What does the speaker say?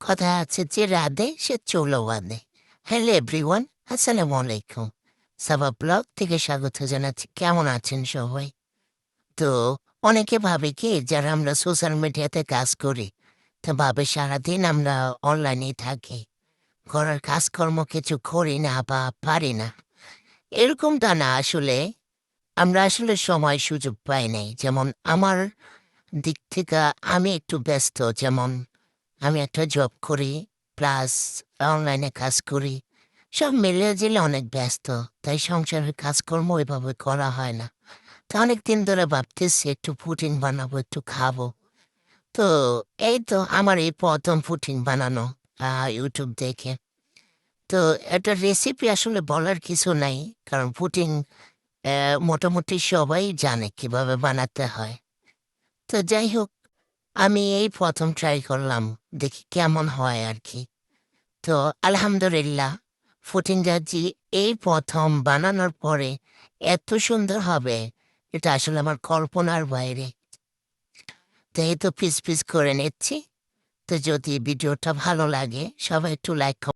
কথা আছে যে রাধে, সে চলো বাদে হ্যালো এভরিওয়ান আসসালামু আলাইকুম। সাবা ব্লগ থেকে স্বাগত জানাচ্ছি। কেমন আছেন সবাই? তো অনেকে ভাবে কি, যারা আমরা সোশ্যাল মিডিয়াতে কাজ করি, তো ভাবে সারাদিন আমরা অনলাইনে থাকি। ঘরের কাজকর্ম কিছু করি না বা পারি না। এরকমটা না, আসলে আমরা আসলে সময় সুযোগ পাই নাই। যেমন আমার দিক থেকে আমি একটু ব্যস্ত, যেমন আমি একটা জব করি প্লাস অনলাইনে কাজ করি। সব মিলিয়ে জিলে অনেক ব্যস্ত, তাই সংসারের কাজকর্ম ওইভাবে করা হয় না। তা অনেক দিন ধরে ভাবতেছি, একটু পুটিন বানাবো, একটু খাব। তো এই তো আমার এই প্রথম পুটিন বানানো ইউটিউব দেখে। তো একটা রেসিপি আসলে বলার কিছু নাই, কারণ পুটিন মোটামুটি সবাই জানে কীভাবে বানাতে হয়। তো যাই হোক আমি এই প্রথম ট্রাই করলাম, দেখি কেমন হয় আর কি তো আলহামদুলিল্লাহ ফুটিং জাজি এই প্রথম বানানোর পরে এত সুন্দর হবে, এটা আসলে আমার কল্পনার বাইরে। তো এই তো পিস পিস করে নিচ্ছি, তো যদি ভিডিওটা ভালো লাগে, সবাই একটু লাইক